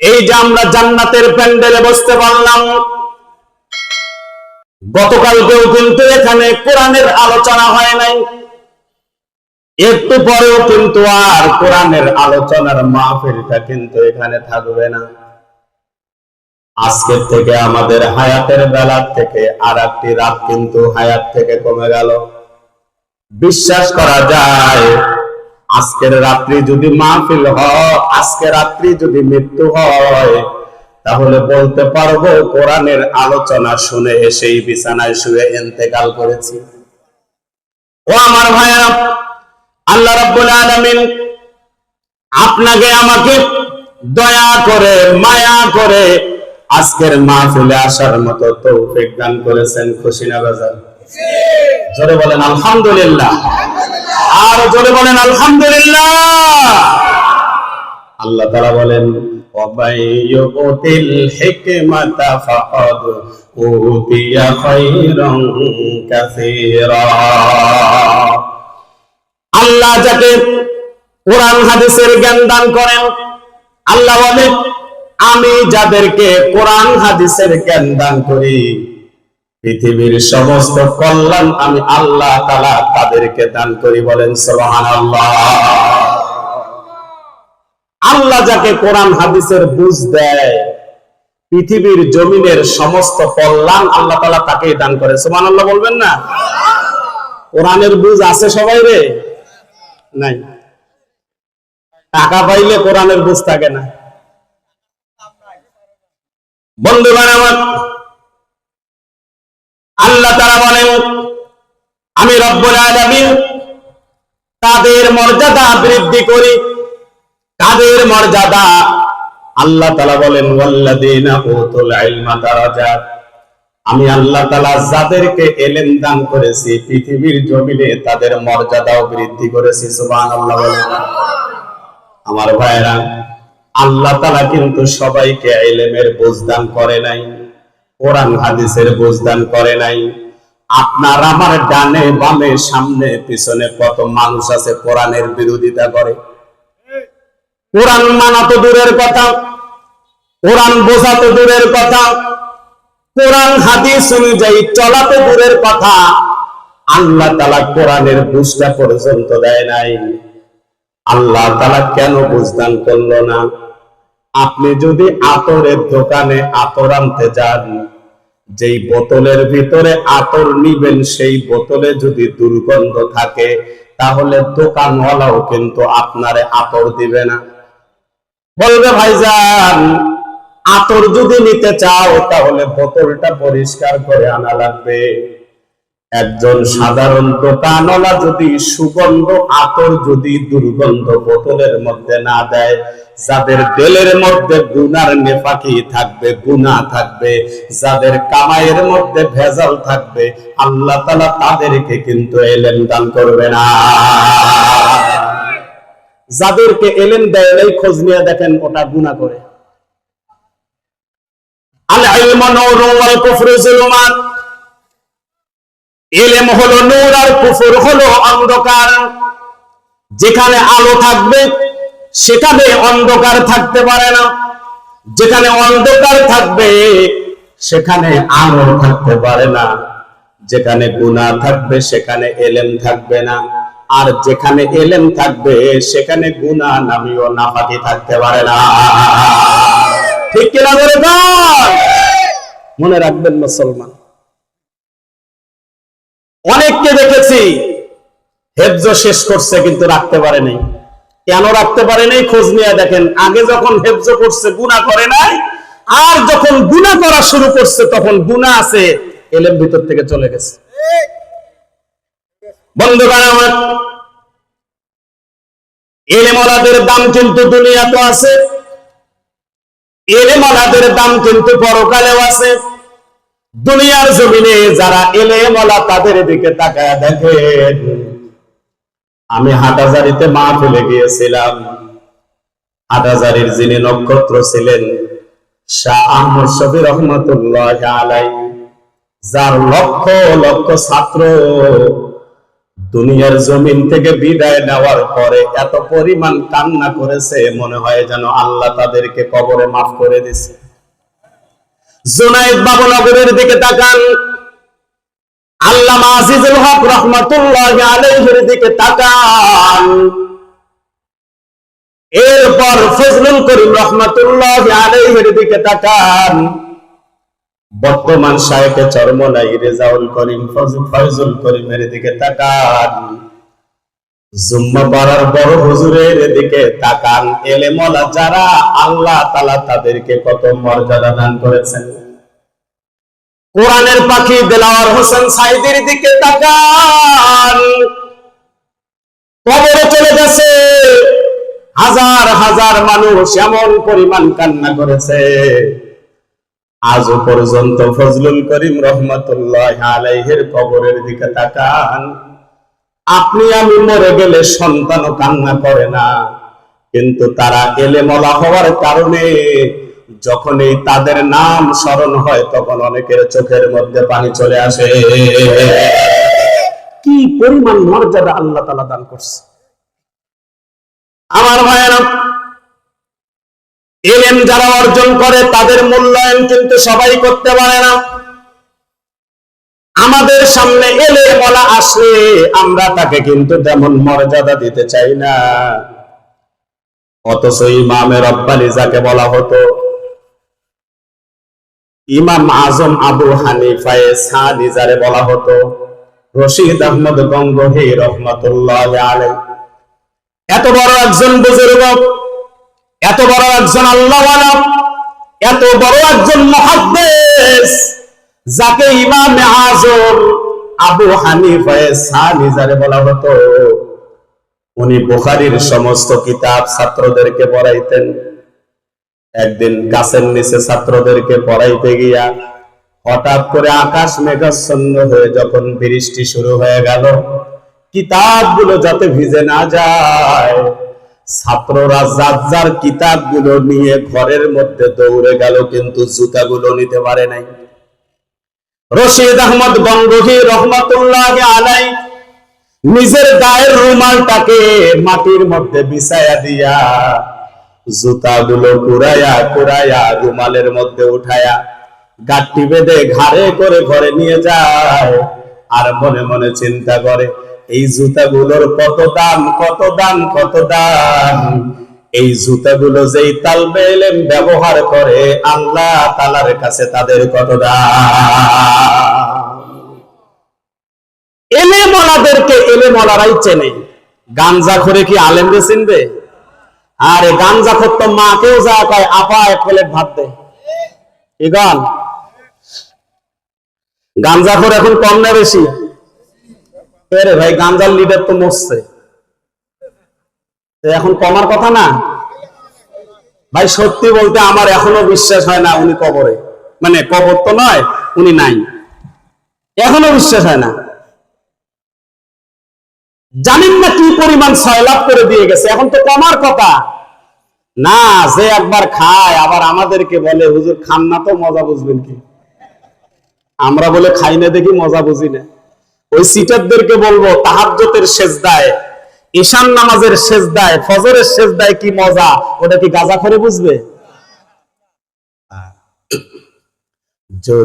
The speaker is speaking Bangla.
এই যে আমরা জান্নাতের প্যান্ডেলে বসতে পারলাম, গতকালকেও কিন্তু এখানে কোরআনের আলোচনা হয় নাই। একটু পরেও কিন্তু আর কোরআনের আলোচনার মাহফিলটা কিন্তু এখানে থাকবে না। আজকের থেকে আমাদের হায়াতের বেলার থেকে আর একটি রাত কিন্তু হায়াত থেকে কমে গেল। বিশ্বাস করা যায় আজকের রাত্রি যদি মাহফিল হয়, আজকে রাত্রি যদি মৃত্যু হয়, তাহলে বলতে পারব কোরআনের আলোচনা শুনে সেই বিছানায় শুয়ে এন্তেকাল করেছি। ও আমার ভাইয়া আল্লাহ রাব্বুল আলামিন আপনাকে আমাকে দয়া করে, মায়া করে আজকের মাহফিলে আসার মতো তৌফিক দান করেছেন খুশি না বাজার জোরে বলেন, আলহামদুলিল্লাহ। আর জোরে বলেন, আলহামদুলিল্লাহ। আল্লাহ তারা বলেন আল্লাহ যাকে কোরআন, হাদিসের জ্ঞান দান করেন, আল্লাহ বলেন, আমি যাদেরকে কোরআন, হাদিসের জ্ঞান দান করি পৃথিবীর সমস্ত কল্যাণ আমি আল্লাহ তালা তাদেরকে দান করি বলেন সোহান আল্লাহ যাকে কোরআন হাদিসের বুঝ দেয়, পৃথিবীর জমিনের সমস্ত কল্যাণ আল্লাহ তালা তাকে দান করে। সোমান আল্লাহ বলবেন না? কোরআনের বুঝ আছে সবাই রে? নাই। টাকা পাইলে কোরআনের বুঝ থাকে না। বন্ধুগণ আমার আল্লাহ তারা বলেন, আমি রব্বুল আলামিন তাদের মর্যাদা বৃদ্ধি করি। তাদের মর্যাদা আল্লাহ তালা বলেন আমি আল্লাহ তালা যাদেরকে এলেন দান করেছি, পৃথিবীর জমিনে তাদের মর্যাদাও বৃদ্ধি করেছি, সুবহানাল্লাহ বলেন। আমার ভাইরা আল্লাহ তালা কিন্তু সবাইকে এলেমের বোঝদান করে নাই। কোরআন হাদিসের বোঝদান করে নাই। আপনার আমার ডানে বামে সামনে পিছনে কত মানুষ আছে কোরআনের বিরোধিতা করে? কোরআন মানা তো দূরের কথা, কোরআন বোঝা তো দূরের কথা, কোরআন হাদিস অনুযায়ী চলা তো দূরের কথা। আল্লাহ তালা কোরআনের বুঝটা পর্যন্ত দেয় নাই। আল্লাহ তালা কেন বুঝদান করল না? আপনি যদি আতরের দোকানে আতর আনতে যান, যেই বোতলের ভিতরে আতর নিবেন, সেই বোতলে যদি দুর্গন্ধ থাকে, তাহলে দোকানওয়ালাও কিন্তু আপনারে আতর দিবে না। বলবে, ভাইজান, আতর যদি নিতে চাও, তাহলে বোতলটা পরিষ্কার করে আনা লাগবে। একজন সাধারণ দোকানওয়ালা যদি সুগন্ধ, আতর যদি দুর্গন্ধ বোতলের মধ্যে না দেয়, যাদের দেলের মধ্যে গুনার নেফাকি থাকবে গুনা থাকবে, যাদের কামাইয়ের মধ্যে ভেজাল থাকবে, আল্লাহ তালা তাদেরকে কিন্তু এলেন দান করবে না। যাদেরকে এলেন দেয় এই খোঁজ নিয়ে দেখেন ওটা গুণা করে। আল ওয়াল কুফরু ইলম হলো নূর আর কুফর হলো অন্ধকার। যেখানে আলো থাকবে, সেখানে অন্ধকার থাকতে পারে না। যেখানে অন্ধকার থাকবে, সেখানে আলো থাকতে পারে না। যেখানে গুণা থাকবে, সেখানে এলেম থাকবে না। আর যেখানে এলেম থাকবে, সেখানে গুণা নামিও নাফাকি থাকতে পারে না। ঠিক কিনা বলে মনে রাখবেন মুসলমান অনেককে দেখেছি, হেফজ শেষ করছে কিন্তু রাখতে পারে নাই। কেন রাখতে পারে নাই? খোঁজ নিয়ে দেখেন, আগে যখন হেফজ করছে গুণা করে নাই, আর যখন গুণা করা শুরু করছে, তখন গুণা আছে, এলেম ভিতর থেকে চলে গেছে। বন্ধুগণ আমার এলেমলাদের দাম কিন্তু দুনিয়াতে আছে এলেমলাদের দাম কিন্তু পরকালেও আছে। দুনিয়ার জমিনে যারা এলেমলা তাদের দিকে তাকায় দেখেন আমি হাটাজারিতে মা ফেলে গিয়েছিলাম। হাটাজারির যিনি নক্ষত্র ছিলেন, শাহ যার লক্ষ লক্ষ ছাত্র দুনিয়ার জমিন থেকে বিদায় নেওয়ার পরে এত পরিমাণ কান্না করেছে, মনে হয় যেন আল্লাহ তাদেরকে কবরে মাফ করে দিছে। দিকে তাকান। আল্লামা আজিজুল হক রহমতুল্লাহ আলাইহির দিকে তাকান। এরপর ফজলুল করিম রহমতুল্লাহ আলাইহির দিকে তাকান। বর্তমান শায়েকে চরমলাই রেজাউল করিম ফজ- ফয়জুল করিমের দিকে তাকান। জুম্মা পাড়ার বড় হুজুরের দিকে তাকান। এলেমলা যারা আল্লাহ তালা তাদেরকে কত মর্যাদা দান করেছেন। কোরআনের পাখি দেলাওয়ার হোসেন সাইদের দিকে তাকান। কবরে চলে গেছে। হাজার হাজার মানুষ এমন পরিমাণ কান্না করেছে। আজও পর্যন্ত ফজলুল করিম রহমতুল্লাহ আলাইহের কবরের দিকে তাকান। আপনি আমি মরে গেলে সন্তানও কান্না করে না। কিন্তু তারা এলেমলা হওয়ার কারণে যখন এই তাদের নাম স্মরণ হয়, তখন অনেকের চোখের মধ্যে পানি চলে আসে। কি পরিমাণ মর্যাদা আল্লাহ তালা দান করছে। আমার ভাইয়েরা, এলেম যারা অর্জন করে, তাদের মূল্যায়ন কিন্তু সবাই করতে পারে না। সামনে এলে বলা আসলে, আমরা তাকে কিন্তু তেমন মর্যাদা দিতে চাই না। অথচ ইমামে রব্বানি যাকে বলা হতো, ইমাম আজম আবু হানিফায়ে সাদি যারে বলা হতো, রশিদ আহমদ গঙ্গহি রহমতুল্লাহ আলাই এত বড় একজন বুজুর্গ, এত বড় একজন আল্লাহ এত বড় একজন মহাদ্দেশ যাকে ইমাম আজম আবু হানিফায়ে সানি যারে বলা হতো, উনি বুখারীর সমস্ত কিতাব ছাত্রদেরকে পড়াইতেন। একদিন গাছের নিচে ছাত্রদেরকে পড়াইতে গিয়া হঠাৎ করে আকাশ মেঘাচ্ছন্ন হয়ে যখন বৃষ্টি শুরু হয়ে গেল, কিতাবগুলো যাতে ভিজে না যায়, ছাত্ররা যার যার কিতাবগুলো নিয়ে ঘরের মধ্যে দৌড়ে গেল, কিন্তু জুতাগুলো নিতে পারে নাই। রশিদ আহমদ গঙ্গহি রহমতুল্লাহ আলাই নিজের গায়ের রুমালটাকে মাটির মধ্যে বিছায়া দিয়া জুতাগুলো কুড়াইয়া কুড়াইয়া রুমালের মধ্যে উঠায়া গাঠটি বেঁধে ঘাড়ে করে ঘরে নিয়ে যায় আর মনে মনে চিন্তা করে, এই জুতাগুলোর কত দাম কত দাম কত দাম? এই জুতাগুলো যেই তালবে এলেম ব্যবহার করে, আল্লাহ তালার কাছে তাদের কত এলে মলারাই চেনে। গাঞ্জা করে কি আলেমরে চিনবে? আরে গাঞ্জা খোর তো মাকেও যা কয়, আপা এক প্লেট ভাত দে। কি গান? গাঞ্জা খোর এখন কম না বেশি? ভাই, গাঞ্জার লিডার তো মরছে। এখন কমার কথা না? ভাই, সত্যি বলতে আমার এখনও বিশ্বাস হয় না উনি কবরে। মানে কবর তো নয়, উনি নাই। এখনও বিশ্বাস হয় না। জানেন না কি পরিমাণ সয়লাভ করে দিয়ে গেছে? এখন তো কমার কথা। না, যে একবার খায়, আবার আমাদেরকে বলে, হুজুর, খান না তো, মজা বুঝবেন কি? আমরা বলে, খাই না দেখি, মজা বুঝি না। ওই সিটারদেরকে বলব তাহাজ্জতের শেষদায় ঈশান নামাজের শেষদায় ফজরের শেষ দায় কি মজা? ওটা কি গাজা করে বুঝবে? যদি